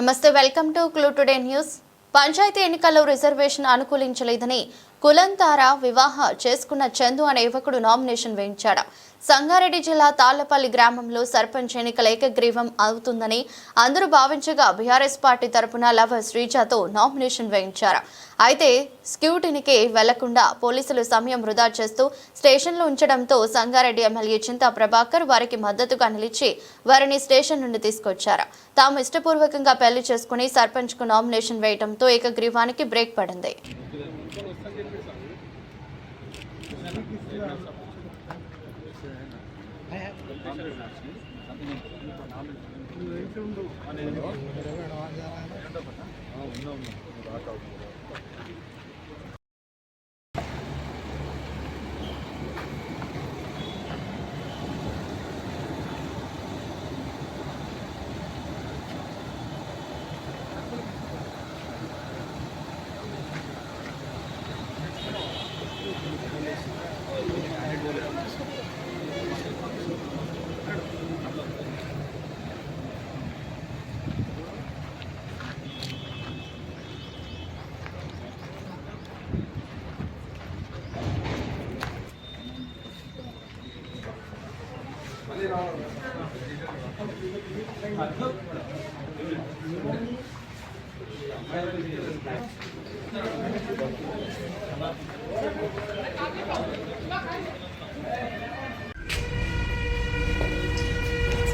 నమస్తే welcome to clue today news. Panchayat ఎన్నికల్లో reservation అనుకూలించలేదని కులంతార వివాహ చేసుకున్న చందు అనే యువకుడు నామినేషన్ వేయించాడు. సంగారెడ్డి జిల్లా తాళ్ళపల్లి గ్రామంలో సర్పంచ్ ఎన్నికల ఏకగ్రీవం అవుతుందని అందరూ భావించగా బీఆర్ఎస్ పార్టీ తరపున లవ శ్రీజాతో నామినేషన్ వేయించారు. అయితే స్క్యూటినికి వెళ్ళకుండా పోలీసులు సమయం వృధా చేస్తూ స్టేషన్లో ఉంచడంతో సంగారెడ్డి ఎమ్మెల్యే చింతా ప్రభాకర్ వారికి మద్దతుగా నిలిచి వారిని స్టేషన్ నుండి తీసుకొచ్చారు. తాము ఇష్టపూర్వకంగా పెళ్ళి చేసుకుని సర్పంచ్కు నామినేషన్ వేయడంతో ఏకగ్రీవానికి బ్రేక్ పడింది. ఉన్నాం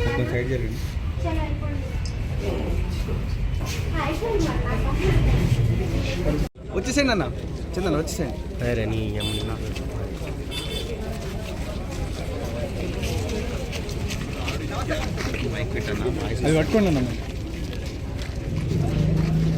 కొంచెం సైడ్ జరిగింది వచ్చేసేయండి అన్న చందన వచ్చేసేయండి సరే నీ అమ్మ అది పట్టుకోండి అన్న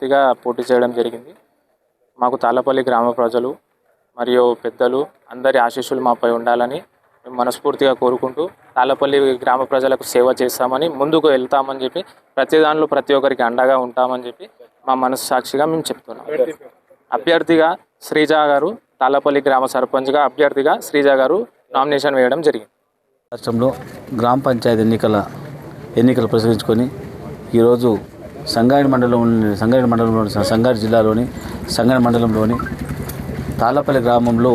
అభ్యర్థిగా పోటీ చేయడం జరిగింది. మాకు తాళ్ళపల్లి గ్రామ ప్రజలు మరియు పెద్దలు అందరి ఆశీస్సులు మాపై ఉండాలని మేము మనస్ఫూర్తిగా కోరుకుంటూ తాళ్ళపల్లి గ్రామ ప్రజలకు సేవ చేస్తామని ముందుకు వెళ్తామని చెప్పి ప్రతి దానిలో ప్రతి ఒక్కరికి అండగా ఉంటామని చెప్పి మా మనసు సాక్షిగా మేము చెప్తున్నాం. అభ్యర్థిగా శ్రీజ గారు తాళ్ళపల్లి గ్రామ సర్పంచ్గా అభ్యర్థిగా శ్రీజ గారు నామినేషన్ వేయడం జరిగింది. రాష్ట్రంలో గ్రామ పంచాయతీ ఎన్నికల ఎన్నికలు ప్రసరించుకొని ఈరోజు సంగారెడ్డి మండలం సంగారెడ్డి మండలంలోని సంగారెడ్డి జిల్లాలోని సంగారెడ్డి మండలంలోని తాళ్ళపల్లి గ్రామంలో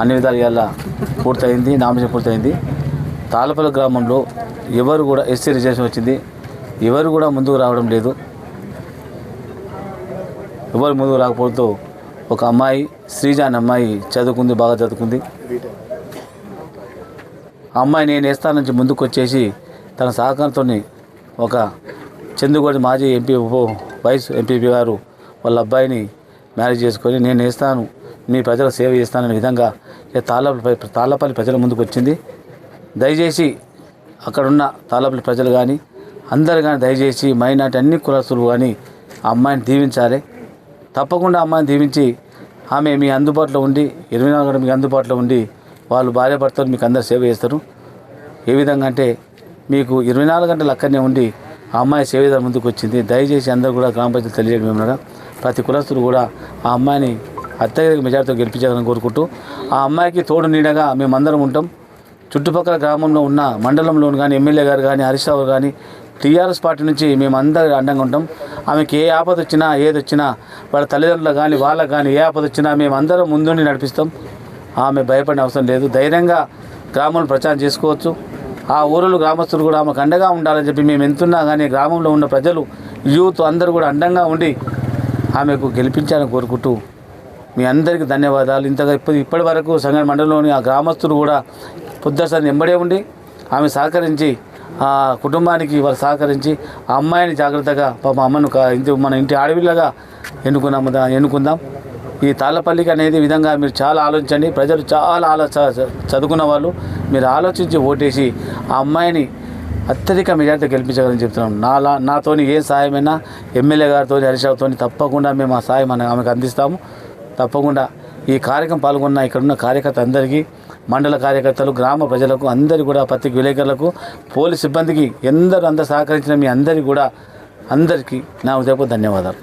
అన్ని విధాలు పూర్తయింది నామినేషన్ పూర్తయింది. తాళ్ళపల్లి గ్రామంలో ఎవరు కూడా ఎస్సీ రిజర్వేషన్ వచ్చింది ఎవరు కూడా ముందుకు రావడం లేదు. ఎవరు ముందుకు రాకపోవడంతో ఒక అమ్మాయి శ్రీజ అనే అమ్మాయి చదువుకుంది బాగా చదువుకుంది. ఆ అమ్మాయి నేను వేస్తాను నుంచి ముందుకు వచ్చేసి తన సహకారంతో ఒక చందుగోడి మాజీ ఎంపీ వైస్ ఎంపీపీ గారు వాళ్ళ అబ్బాయిని మ్యారేజ్ చేసుకొని నేను వేస్తాను మీ ప్రజలకు సేవ చేస్తాననే విధంగా ఇక తాళ్ళపల్లి తాళ్ళపల్లి ప్రజల ముందుకు వచ్చింది. దయచేసి అక్కడున్న తాళ్ళపల్లి ప్రజలు కానీ అందరు కానీ దయచేసి మైనాటి అన్ని కులస్తులు కానీ ఆ అమ్మాయిని దీవించాలి. తప్పకుండా అమ్మాయిని దీవించి ఆమె మీ అందుబాటులో ఉండి ఇరవై నాలుగు గంటలు మీకు అందుబాటులో ఉండి వాళ్ళు భార్య భర్తలు మీకు అందరు సేవ చేస్తారు. ఏ విధంగా అంటే మీకు ఇరవై నాలుగు గంటలు అక్కడనే ఉండి ఆ అమ్మాయి సేవ ముందుకు వచ్చింది. దయచేసి అందరూ కూడా గ్రామ పంచాయతీ తెలియజేయడం ఏమన్నా ప్రతి కులస్తులు కూడా ఆ అమ్మాయిని అత్యధిక మెజార్టీతో గెలిపించాలని కోరుకుంటూ ఆ అమ్మాయికి తోడు నీడగా మేమందరం ఉంటాం. చుట్టుపక్కల గ్రామంలో ఉన్న మండలంలో కానీ ఎమ్మెల్యే గారు కానీ హరీష్ రావు కానీ టీఆర్ఎస్ పార్టీ నుంచి మేము అందరూ అండంగా ఉంటాం. ఆమెకి ఏ ఆపద వచ్చినా ఏది వచ్చినా వాళ్ళ తల్లిదండ్రులు కానీ వాళ్ళకి కానీ ఏ ఆపద వచ్చినా మేము అందరం ముందుండి నడిపిస్తాం. ఆమె భయపడిన అవసరం లేదు. ధైర్యంగా గ్రామంలో ప్రచారం చేసుకోవచ్చు. ఆ ఊరిలో గ్రామస్తులు కూడా ఆమెకు అండగా ఉండాలని చెప్పి మేము ఎంతున్నా కానీ గ్రామంలో ఉన్న ప్రజలు యూత్ అందరూ కూడా అండంగా ఉండి ఆమెకు గెలిపించాలని కోరుకుంటూ మీ అందరికీ ధన్యవాదాలు. ఇంతగా ఇప్పటి ఇప్పటి వరకు సంగ మండలంలోని ఆ గ్రామస్తులు కూడా పొద్దుసారి ఎంబడే ఉండి ఆమె సహకరించి ఆ కుటుంబానికి వాళ్ళు సహకరించి ఆ అమ్మాయిని జాగ్రత్తగా పాప అమ్మను ఇంటి మన ఇంటి ఆడవిల్లగా ఎన్నుకున్నాము ఎన్నుకుందాం. ఈ తాళ్ళపల్లికి అనేది విధంగా మీరు చాలా ఆలోచించండి. ప్రజలు చాలా ఆలో చ- చదువుకున్న వాళ్ళు. మీరు ఆలోచించి ఓటేసి ఆ అమ్మాయిని అత్యధిక మెజార్టీ గెలిపించగలని చెప్తున్నాం. నాలా నాతోని ఏ సాయమైనా ఎమ్మెల్యే గారితో హరీష్రావుతో తప్పకుండా మేము ఆ సాయం మన ఆమెకు అందిస్తాము. తప్పకుండా ఈ కార్యక్రమం పాల్గొన్న ఇక్కడున్న కార్యకర్త అందరికీ మండల కార్యకర్తలు గ్రామ ప్రజలకు అందరికీ కూడా పత్రిక విలేకరులకు పోలీస్ సిబ్బందికి ఎందరూ అందరు సహకరించిన మీ అందరికీ కూడా అందరికీ నా ఉదయపు ధన్యవాదాలు.